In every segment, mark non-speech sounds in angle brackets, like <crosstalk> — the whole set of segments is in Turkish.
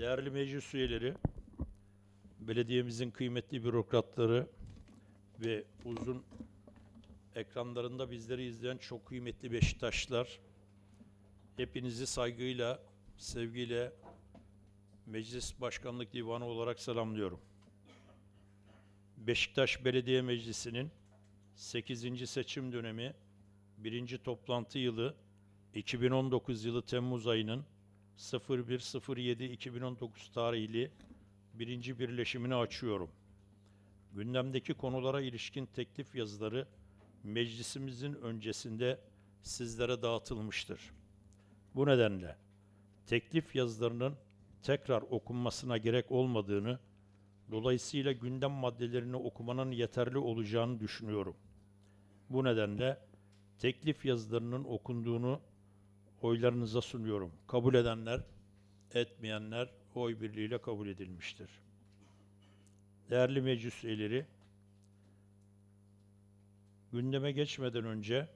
Değerli meclis üyeleri, belediyemizin kıymetli bürokratları ve uzun ekranlarında bizleri izleyen çok kıymetli Beşiktaşlar, hepinizi saygıyla, sevgiyle Meclis Başkanlık Divanı olarak selamlıyorum. Beşiktaş Belediye Meclisi'nin 8. seçim dönemi 1. toplantı yılı 2019 yılı Temmuz ayının 01.07.2019 tarihli birinci birleşimini açıyorum. Gündemdeki konulara ilişkin teklif yazıları meclisimizin öncesinde sizlere dağıtılmıştır. Bu nedenle teklif yazılarının tekrar okunmasına gerek olmadığını, dolayısıyla gündem maddelerini okumanın yeterli olacağını düşünüyorum. Bu nedenle teklif yazılarının okunduğunu oylarınıza sunuyorum. Kabul edenler, etmeyenler oy birliğiyle kabul edilmiştir. Değerli meclis üyeleri, gündeme geçmeden önce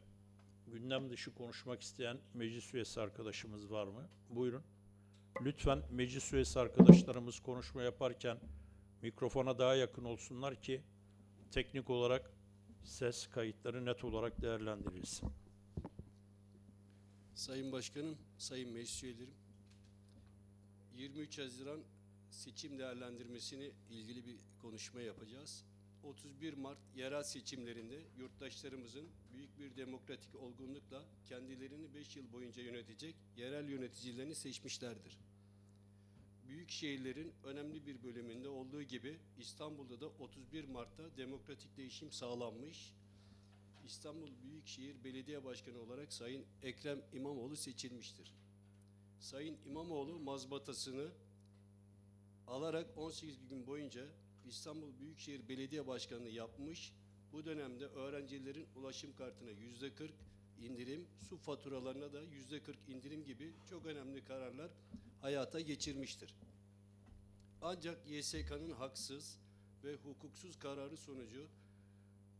gündem dışı konuşmak isteyen meclis üyesi arkadaşımız var mı? Buyurun. Lütfen meclis üyesi arkadaşlarımız konuşma yaparken mikrofona daha yakın olsunlar ki teknik olarak ses kayıtları net olarak değerlendirilsin. Sayın Başkanım, Sayın Meclis Üyelerim, 23 Haziran seçim değerlendirmesini ilgili bir konuşma yapacağız. 31 Mart yerel seçimlerinde yurttaşlarımızın büyük bir demokratik olgunlukla kendilerini 5 yıl boyunca yönetecek yerel yöneticilerini seçmişlerdir. Büyük şehirlerin önemli bir bölümünde olduğu gibi İstanbul'da da 31 Mart'ta demokratik değişim sağlanmış. İstanbul Büyükşehir Belediye Başkanı olarak Sayın Ekrem İmamoğlu seçilmiştir. Sayın İmamoğlu mazbatasını alarak 18 gün boyunca İstanbul Büyükşehir Belediye Başkanlığı yapmış. Bu dönemde öğrencilerin ulaşım kartına yüzde 40 indirim, su faturalarına da yüzde 40 indirim gibi çok önemli kararlar hayata geçirmiştir. Ancak YSK'nın haksız ve hukuksuz kararı sonucu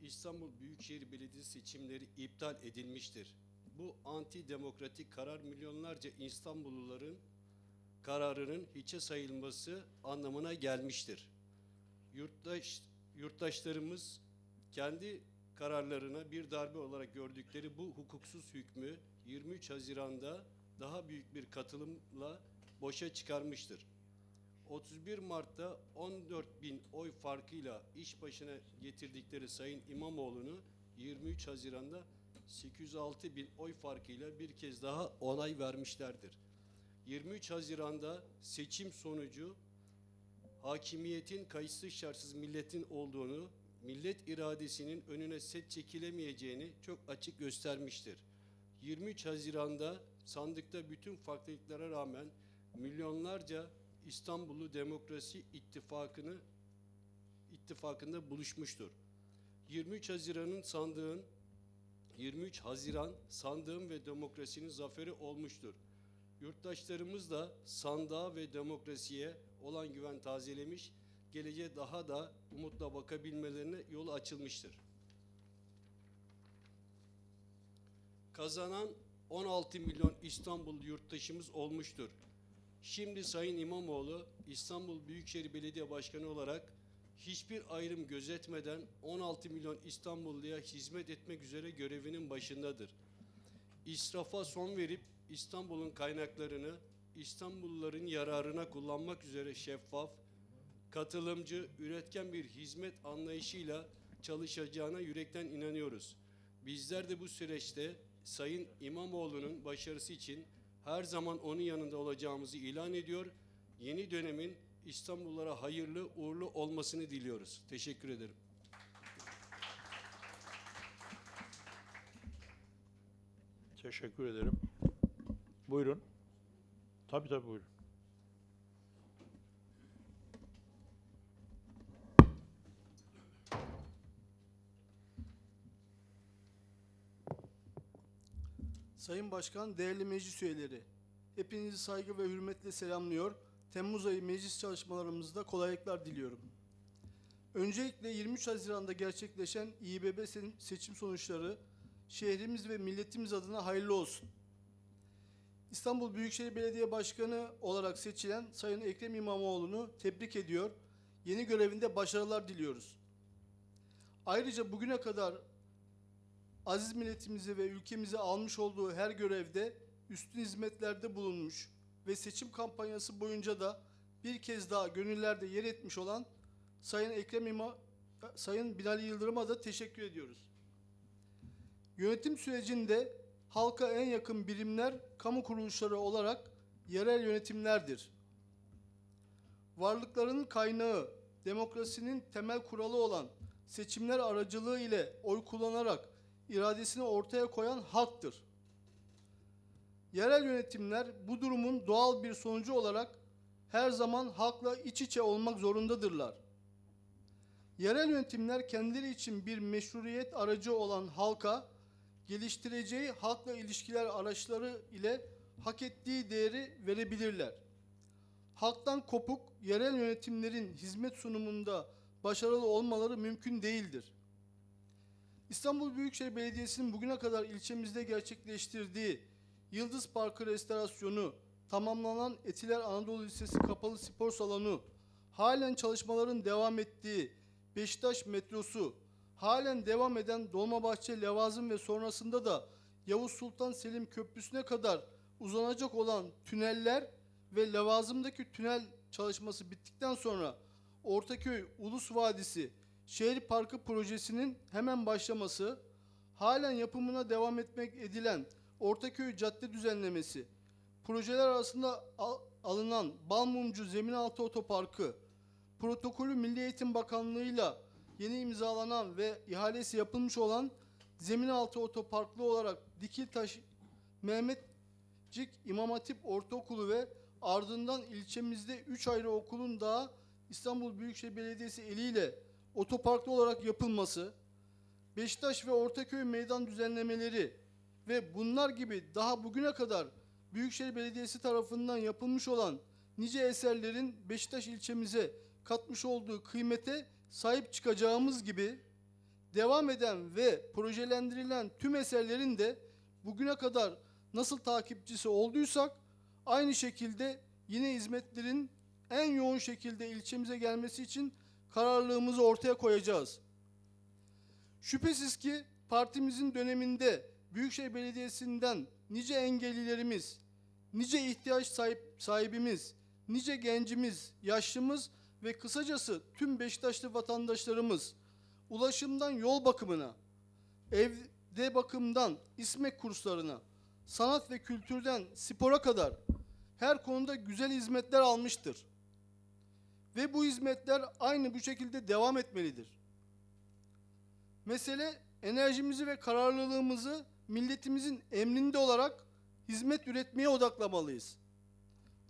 İstanbul Büyükşehir Belediyesi seçimleri iptal edilmiştir. Bu anti demokratik karar milyonlarca İstanbulluların kararının hiçe sayılması anlamına gelmiştir. Yurttaş, yurttaşlarımız kendi kararlarına bir darbe olarak gördükleri bu hukuksuz hükmü 23 Haziran'da daha büyük bir katılımla boşa çıkarmıştır. 31 Mart'ta 14 bin oy farkıyla iş başına getirdikleri Sayın İmamoğlu'nu 23 Haziran'da 806 bin oy farkıyla bir kez daha onay vermişlerdir. 23 Haziran'da seçim sonucu hakimiyetin kayıtsız şartsız milletin olduğunu, millet iradesinin önüne set çekilemeyeceğini çok açık göstermiştir. 23 Haziran'da sandıkta bütün farklılıklara rağmen milyonlarca İstanbullu Demokrasi İttifakı'nı ittifakında buluşmuştur. 23 Haziran'ın sandığın 23 Haziran sandığın ve demokrasinin zaferi olmuştur. Yurttaşlarımız da sandığa ve demokrasiye olan güven tazelemiş, geleceğe daha da umutla bakabilmelerine yolu açılmıştır. Kazanan 16 milyon İstanbul yurttaşımız olmuştur. Şimdi Sayın İmamoğlu İstanbul Büyükşehir Belediye Başkanı olarak hiçbir ayrım gözetmeden 16 milyon İstanbulluya hizmet etmek üzere görevinin başındadır. İsrafa son verip İstanbul'un kaynaklarını İstanbulluların yararına kullanmak üzere şeffaf, katılımcı, üretken bir hizmet anlayışıyla çalışacağına yürekten inanıyoruz. Bizler de bu süreçte Sayın İmamoğlu'nun başarısı için her zaman onun yanında olacağımızı ilan ediyor. Yeni dönemin İstanbullulara hayırlı, uğurlu olmasını diliyoruz. Teşekkür ederim. Teşekkür ederim. Buyurun. Tabii tabii buyurun. Sayın Başkan, değerli meclis üyeleri, hepinizi saygı ve hürmetle selamlıyor. Temmuz ayı meclis çalışmalarımızda kolaylıklar diliyorum. Öncelikle 23 Haziran'da gerçekleşen İBB se- seçim sonuçları şehrimiz ve milletimiz adına hayırlı olsun. İstanbul Büyükşehir Belediye Başkanı olarak seçilen Sayın Ekrem İmamoğlu'nu tebrik ediyor. Yeni görevinde başarılar diliyoruz. Ayrıca bugüne kadar aziz milletimize ve ülkemize almış olduğu her görevde üstün hizmetlerde bulunmuş ve seçim kampanyası boyunca da bir kez daha gönüllerde yer etmiş olan Sayın Ekrem İma, Sayın Binali Yıldırım'a da teşekkür ediyoruz. Yönetim sürecinde halka en yakın birimler kamu kuruluşları olarak yerel yönetimlerdir. Varlıklarının kaynağı, demokrasinin temel kuralı olan seçimler aracılığı ile oy kullanarak iradesini ortaya koyan halktır. Yerel yönetimler bu durumun doğal bir sonucu olarak her zaman halkla iç içe olmak zorundadırlar. Yerel yönetimler kendileri için bir meşruiyet aracı olan halka geliştireceği halkla ilişkiler araçları ile hak ettiği değeri verebilirler. Halktan kopuk yerel yönetimlerin hizmet sunumunda başarılı olmaları mümkün değildir. İstanbul Büyükşehir Belediyesi'nin bugüne kadar ilçemizde gerçekleştirdiği Yıldız Parkı restorasyonu, tamamlanan Etiler Anadolu Lisesi kapalı spor salonu, halen çalışmaların devam ettiği Beşiktaş metrosu, halen devam eden Dolmabahçe Levazım ve sonrasında da Yavuz Sultan Selim Köprüsü'ne kadar uzanacak olan tüneller ve Levazım'daki tünel çalışması bittikten sonra Ortaköy Ulus Vadisi Şehir Parkı projesinin hemen başlaması, halen yapımına devam etmek edilen Ortaköy Cadde düzenlemesi, projeler arasında al- alınan Balmumcu Zeminaltı Otoparkı, protokolü Milli Eğitim Bakanlığı'yla yeni imzalanan ve ihalesi yapılmış olan Zeminaltı Otoparklı olarak Dikiltaş Mehmetcik İmam Hatip Ortaokulu ve ardından ilçemizde 3 ayrı okulun daha İstanbul Büyükşehir Belediyesi eliyle otoparklı olarak yapılması, Beşiktaş ve Ortaköy meydan düzenlemeleri ve bunlar gibi daha bugüne kadar Büyükşehir Belediyesi tarafından yapılmış olan nice eserlerin Beşiktaş ilçemize katmış olduğu kıymete sahip çıkacağımız gibi devam eden ve projelendirilen tüm eserlerin de bugüne kadar nasıl takipçisi olduysak aynı şekilde yine hizmetlerin en yoğun şekilde ilçemize gelmesi için kararlılığımızı ortaya koyacağız. Şüphesiz ki partimizin döneminde Büyükşehir Belediyesi'nden nice engellilerimiz, nice ihtiyaç sahip, sahibimiz, nice gencimiz, yaşlımız ve kısacası tüm Beşiktaşlı vatandaşlarımız ulaşımdan yol bakımına, evde bakımdan İSMEK kurslarına, sanat ve kültürden spora kadar her konuda güzel hizmetler almıştır. Ve bu hizmetler aynı bu şekilde devam etmelidir. Mesele enerjimizi ve kararlılığımızı milletimizin emrinde olarak hizmet üretmeye odaklamalıyız.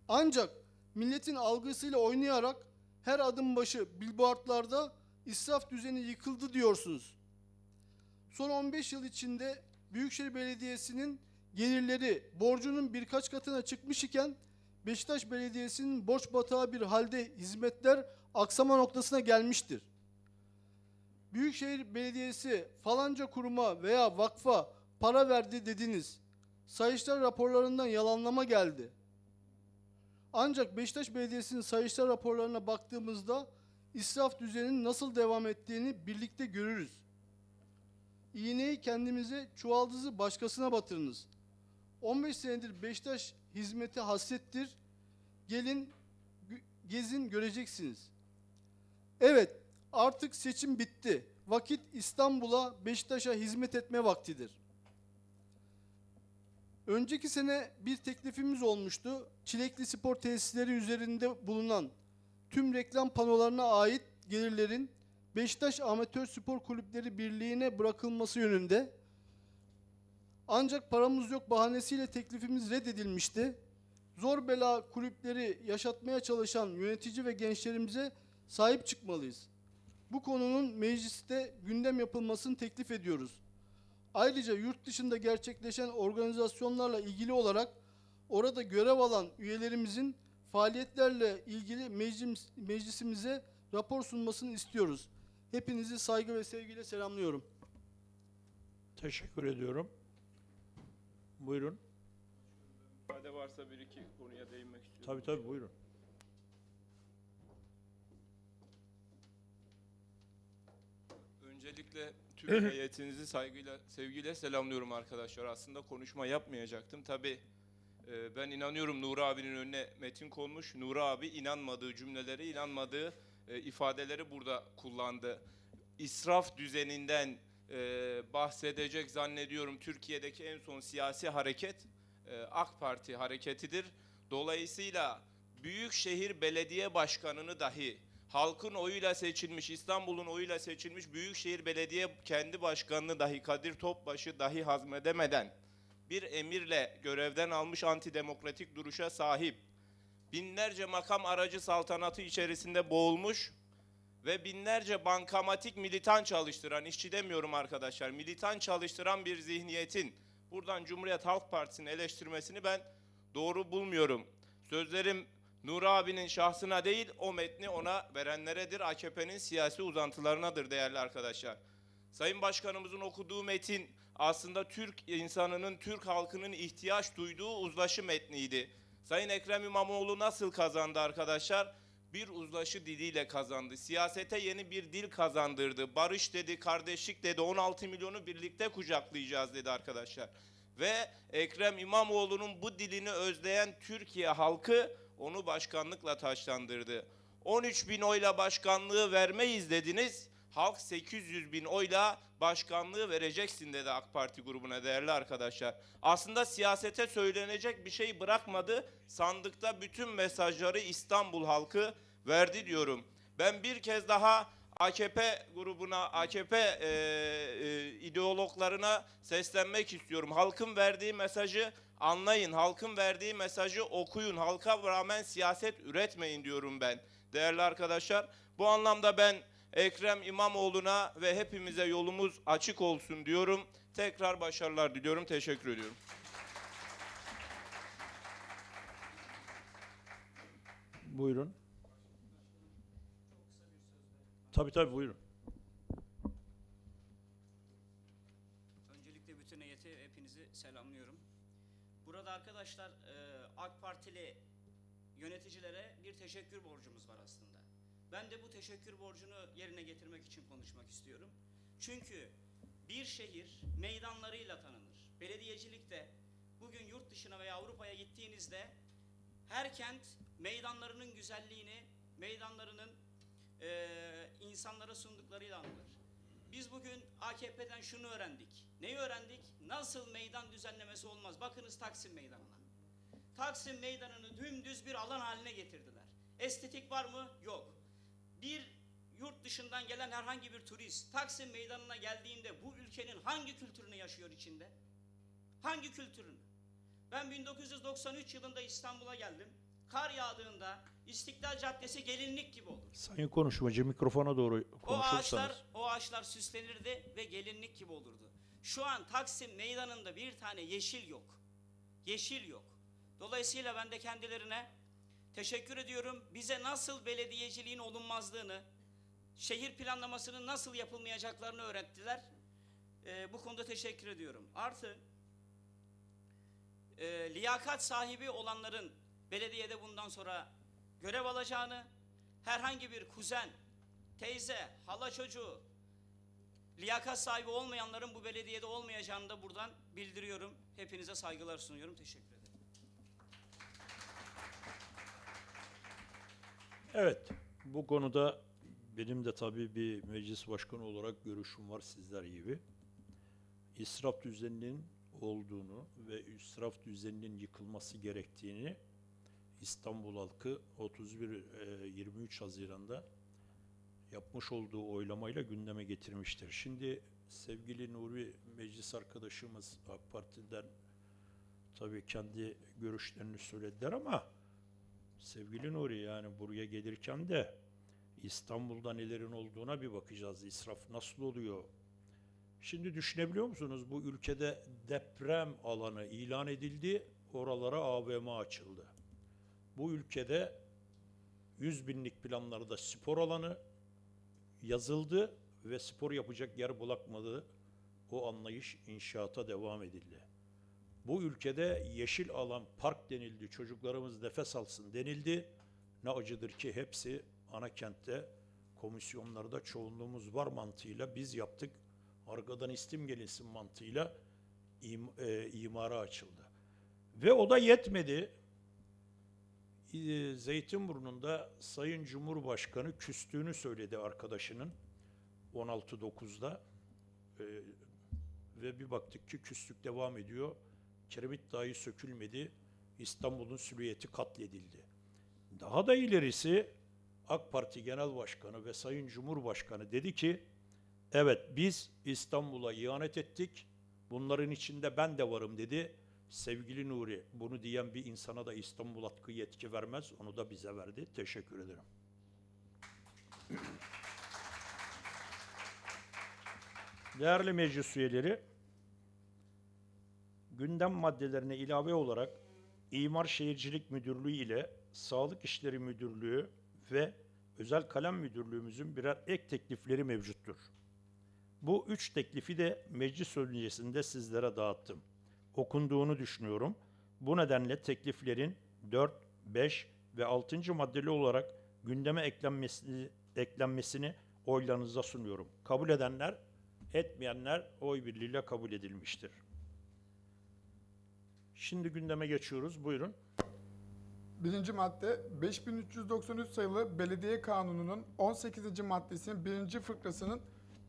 Ancak milletin algısıyla oynayarak her adım başı billboardlarda israf düzeni yıkıldı diyorsunuz. Son 15 yıl içinde Büyükşehir Belediyesi'nin gelirleri borcunun birkaç katına çıkmış iken Beşiktaş Belediyesi'nin borç batağı bir halde hizmetler aksama noktasına gelmiştir. Büyükşehir Belediyesi falanca kuruma veya vakfa para verdi dediniz. Sayıştay raporlarından yalanlama geldi. Ancak Beşiktaş Belediyesi'nin Sayıştay raporlarına baktığımızda israf düzeninin nasıl devam ettiğini birlikte görürüz. İğneyi kendimize, çuvaldızı başkasına batırınız. 15 senedir Beşiktaş hizmeti hasrettir. Gelin, gezin göreceksiniz. Evet, artık seçim bitti. Vakit İstanbul'a, Beşiktaş'a hizmet etme vaktidir. Önceki sene bir teklifimiz olmuştu. Çilekli spor tesisleri üzerinde bulunan tüm reklam panolarına ait gelirlerin Beşiktaş Amatör Spor Kulüpleri Birliği'ne bırakılması yönünde. Ancak paramız yok bahanesiyle teklifimiz reddedilmişti. Zor bela kulüpleri yaşatmaya çalışan yönetici ve gençlerimize sahip çıkmalıyız. Bu konunun mecliste gündem yapılmasını teklif ediyoruz. Ayrıca yurt dışında gerçekleşen organizasyonlarla ilgili olarak orada görev alan üyelerimizin faaliyetlerle ilgili meclis, meclisimize rapor sunmasını istiyoruz. Hepinizi saygı ve sevgiyle selamlıyorum. Teşekkür ediyorum. Buyurun. İfade varsa bir iki konuya değinmek istiyorum. Tabii tabii buyurun. Öncelikle Türk <coughs> heyetinizi saygıyla, sevgiyle selamlıyorum arkadaşlar. Aslında konuşma yapmayacaktım. Tabii e, ben inanıyorum Nuri abinin önüne metin konmuş. Nuri abi inanmadığı cümleleri, inanmadığı e, ifadeleri burada kullandı. İsraf düzeninden e, bahsedecek zannediyorum Türkiye'deki en son siyasi hareket e, AK Parti hareketidir. Dolayısıyla Büyükşehir Belediye Başkanı'nı dahi halkın oyuyla seçilmiş, İstanbul'un oyuyla seçilmiş Büyükşehir Belediye kendi başkanını dahi Kadir Topbaş'ı dahi hazmedemeden bir emirle görevden almış antidemokratik duruşa sahip binlerce makam aracı saltanatı içerisinde boğulmuş ve binlerce bankamatik militan çalıştıran, işçi demiyorum arkadaşlar, militan çalıştıran bir zihniyetin buradan Cumhuriyet Halk Partisi'ni eleştirmesini ben doğru bulmuyorum. Sözlerim Nuri abinin şahsına değil, o metni ona verenleredir, AKP'nin siyasi uzantılarınadır değerli arkadaşlar. Sayın Başkanımızın okuduğu metin aslında Türk insanının, Türk halkının ihtiyaç duyduğu uzlaşı metniydi. Sayın Ekrem İmamoğlu nasıl kazandı arkadaşlar? Bir uzlaşı diliyle kazandı. Siyasete yeni bir dil kazandırdı. Barış dedi, kardeşlik dedi, 16 milyonu birlikte kucaklayacağız dedi arkadaşlar. Ve Ekrem İmamoğlu'nun bu dilini özleyen Türkiye halkı onu başkanlıkla taşlandırdı. 13 bin oyla başkanlığı vermeyiz dediniz. Halk 800 bin oyla başkanlığı vereceksin dedi AK Parti grubuna değerli arkadaşlar. Aslında siyasete söylenecek bir şey bırakmadı. Sandıkta bütün mesajları İstanbul halkı verdi diyorum. Ben bir kez daha AKP grubuna, AKP e, e, ideologlarına seslenmek istiyorum. Halkın verdiği mesajı anlayın, halkın verdiği mesajı okuyun. Halka rağmen siyaset üretmeyin diyorum ben. Değerli arkadaşlar, bu anlamda ben Ekrem İmamoğlu'na ve hepimize yolumuz açık olsun diyorum. Tekrar başarılar diliyorum. Teşekkür ediyorum. Buyurun. Tabii tabii buyurun. Öncelikle bütün heyeti hepinizi selamlıyorum. Burada arkadaşlar e, AK Partili yöneticilere bir teşekkür borcumuz var aslında. Ben de bu teşekkür borcunu yerine getirmek için konuşmak istiyorum. Çünkü bir şehir meydanlarıyla tanınır. Belediyecilikte bugün yurt dışına veya Avrupa'ya gittiğinizde her kent meydanlarının güzelliğini, meydanlarının e, insanlara sunduklarıyla anılır. Biz bugün AKP'den şunu öğrendik. Neyi öğrendik? Nasıl meydan düzenlemesi olmaz? Bakınız Taksim Meydanı'na. Taksim Meydanı'nı dümdüz bir alan haline getirdiler. Estetik var mı? Yok. Bir yurt dışından gelen herhangi bir turist Taksim Meydanı'na geldiğinde bu ülkenin hangi kültürünü yaşıyor içinde? Hangi kültürünü? Ben 1993 yılında İstanbul'a geldim. Kar yağdığında İstiklal Caddesi gelinlik gibi olur. Sayın konuşmacı mikrofona doğru O konuşursanız. ağaçlar, o ağaçlar süslenirdi ve gelinlik gibi olurdu. Şu an Taksim meydanında bir tane yeşil yok. Yeşil yok. Dolayısıyla ben de kendilerine teşekkür ediyorum. Bize nasıl belediyeciliğin olunmazlığını, şehir planlamasının nasıl yapılmayacaklarını öğrettiler. Ee, bu konuda teşekkür ediyorum. Artı e, liyakat sahibi olanların belediyede bundan sonra görev alacağını, herhangi bir kuzen, teyze, hala çocuğu, liyakat sahibi olmayanların bu belediyede olmayacağını da buradan bildiriyorum. Hepinize saygılar sunuyorum. Teşekkür ederim. Evet, bu konuda benim de tabii bir meclis başkanı olarak görüşüm var sizler gibi. İsraf düzeninin olduğunu ve israf düzeninin yıkılması gerektiğini İstanbul halkı 31-23 Haziran'da yapmış olduğu oylamayla gündeme getirmiştir. Şimdi sevgili Nuri meclis arkadaşımız AK Parti'den tabii kendi görüşlerini söylediler ama Sevgili Nuri yani buraya gelirken de İstanbul'da nelerin olduğuna bir bakacağız. İsraf nasıl oluyor? Şimdi düşünebiliyor musunuz? Bu ülkede deprem alanı ilan edildi. Oralara AVM açıldı. Bu ülkede 100 binlik planlarda spor alanı yazıldı ve spor yapacak yer bulakmadı. O anlayış inşaata devam edildi. Bu ülkede yeşil alan park denildi, çocuklarımız nefes alsın denildi. Ne acıdır ki hepsi ana kentte komisyonlarda çoğunluğumuz var mantığıyla biz yaptık. Arkadan istim gelinsin mantığıyla im, e, imara açıldı. Ve o da yetmedi. E, Zeytinburnu'nda Sayın Cumhurbaşkanı küstüğünü söyledi arkadaşının 16.9'da. E, ve bir baktık ki küslük devam ediyor. Kiremit dahi sökülmedi. İstanbul'un silüeti katledildi. Daha da ilerisi AK Parti Genel Başkanı ve Sayın Cumhurbaşkanı dedi ki evet biz İstanbul'a ihanet ettik. Bunların içinde ben de varım dedi. Sevgili Nuri bunu diyen bir insana da İstanbul hakkı yetki vermez. Onu da bize verdi. Teşekkür ederim. Değerli meclis üyeleri, gündem maddelerine ilave olarak İmar Şehircilik Müdürlüğü ile Sağlık İşleri Müdürlüğü ve Özel Kalem Müdürlüğümüzün birer ek teklifleri mevcuttur. Bu üç teklifi de meclis öncesinde sizlere dağıttım. Okunduğunu düşünüyorum. Bu nedenle tekliflerin 4, 5 ve 6. maddeli olarak gündeme eklenmesini, eklenmesini oylarınıza sunuyorum. Kabul edenler, etmeyenler oy birliğiyle kabul edilmiştir. Şimdi gündeme geçiyoruz. Buyurun. Birinci madde 5393 sayılı Belediye Kanunu'nun 18. maddesinin birinci fıkrasının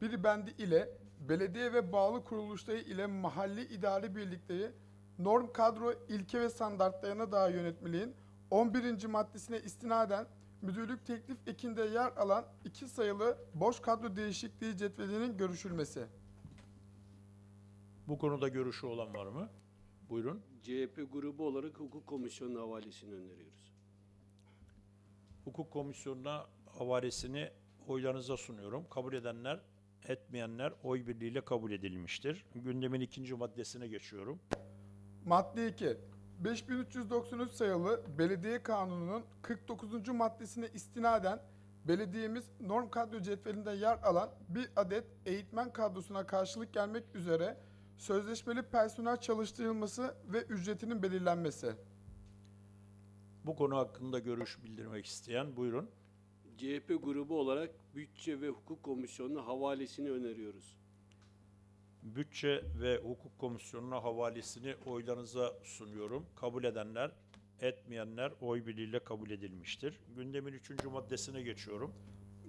bir bendi ile belediye ve bağlı kuruluşları ile mahalli idari birlikleri norm kadro ilke ve standartlarına dair yönetmeliğin 11. maddesine istinaden müdürlük teklif ekinde yer alan iki sayılı boş kadro değişikliği cetvelinin görüşülmesi. Bu konuda görüşü olan var mı? Buyurun. CHP grubu olarak hukuk komisyonu havalesini öneriyoruz. Hukuk Komisyonu'na havalesini oylarınıza sunuyorum. Kabul edenler, etmeyenler oy birliğiyle kabul edilmiştir. Gündemin ikinci maddesine geçiyorum. Madde 2. 5393 sayılı Belediye Kanunu'nun 49. maddesine istinaden belediyemiz norm kadro cetvelinde yer alan bir adet eğitmen kadrosuna karşılık gelmek üzere sözleşmeli personel çalıştırılması ve ücretinin belirlenmesi. Bu konu hakkında görüş bildirmek isteyen buyurun. CHP grubu olarak bütçe ve hukuk komisyonuna havalesini öneriyoruz. Bütçe ve Hukuk Komisyonu'na havalesini oylarınıza sunuyorum. Kabul edenler, etmeyenler oy birliğiyle kabul edilmiştir. Gündemin üçüncü maddesine geçiyorum.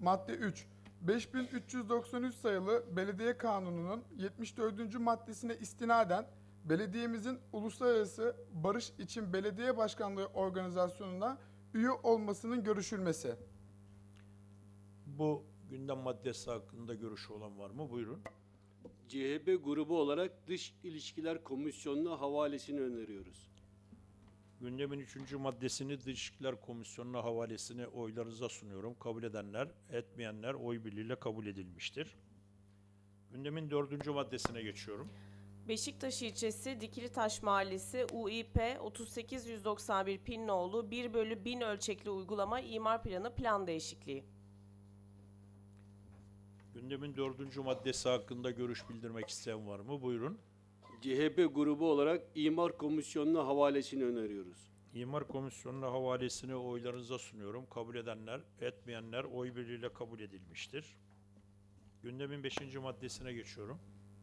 Madde 3. 5393 sayılı Belediye Kanunu'nun 74. maddesine istinaden belediyemizin uluslararası barış için belediye başkanlığı organizasyonuna üye olmasının görüşülmesi. Bu gündem maddesi hakkında görüşü olan var mı? Buyurun. CHP grubu olarak dış ilişkiler komisyonuna havalesini öneriyoruz. Gündemin üçüncü maddesini Dış İlişkiler Komisyonu'na havalesini oylarınıza sunuyorum. Kabul edenler, etmeyenler oy birliğiyle kabul edilmiştir. Gündemin dördüncü maddesine geçiyorum. Beşiktaş ilçesi Dikilitaş Mahallesi UİP 38191 Pinnoğlu 1 bölü 1000 ölçekli uygulama imar planı plan değişikliği. Gündemin dördüncü maddesi hakkında görüş bildirmek isteyen var mı? Buyurun. CHP grubu olarak imar komisyonuna havalesini öneriyoruz. İmar Komisyonu'na havalesini oylarınıza sunuyorum. Kabul edenler, etmeyenler oy birliğiyle kabul edilmiştir. Gündemin beşinci maddesine geçiyorum.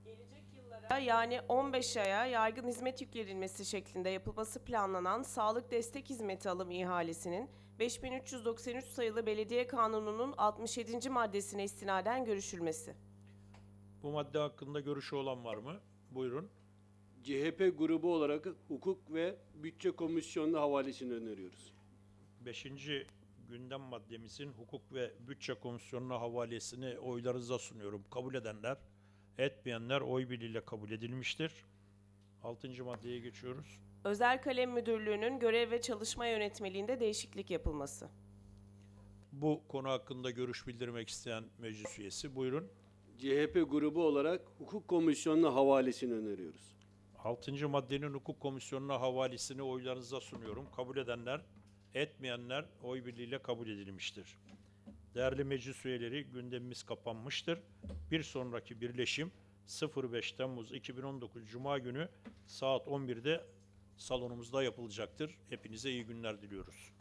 Gelecek yıllara yani 15 aya yaygın hizmet yüklenilmesi şeklinde yapılması planlanan sağlık destek hizmeti alım ihalesinin 5393 sayılı Belediye Kanunu'nun 67. maddesine istinaden görüşülmesi. Bu madde hakkında görüşü olan var mı? Buyurun. CHP grubu olarak hukuk ve bütçe komisyonuna havalesini öneriyoruz. Beşinci gündem maddemizin Hukuk ve Bütçe Komisyonu'na havalesini oylarınıza sunuyorum. Kabul edenler, etmeyenler oy birliğiyle kabul edilmiştir. Altıncı maddeye geçiyoruz. Özel Kalem Müdürlüğü'nün görev ve çalışma yönetmeliğinde değişiklik yapılması. Bu konu hakkında görüş bildirmek isteyen meclis üyesi buyurun. CHP grubu olarak hukuk komisyonuna havalesini öneriyoruz. Altıncı maddenin Hukuk Komisyonu'na havalesini oylarınıza sunuyorum. Kabul edenler, etmeyenler oy birliğiyle kabul edilmiştir. Değerli meclis üyeleri gündemimiz kapanmıştır. Bir sonraki birleşim 05 Temmuz 2019 Cuma günü saat 11'de salonumuzda yapılacaktır. Hepinize iyi günler diliyoruz.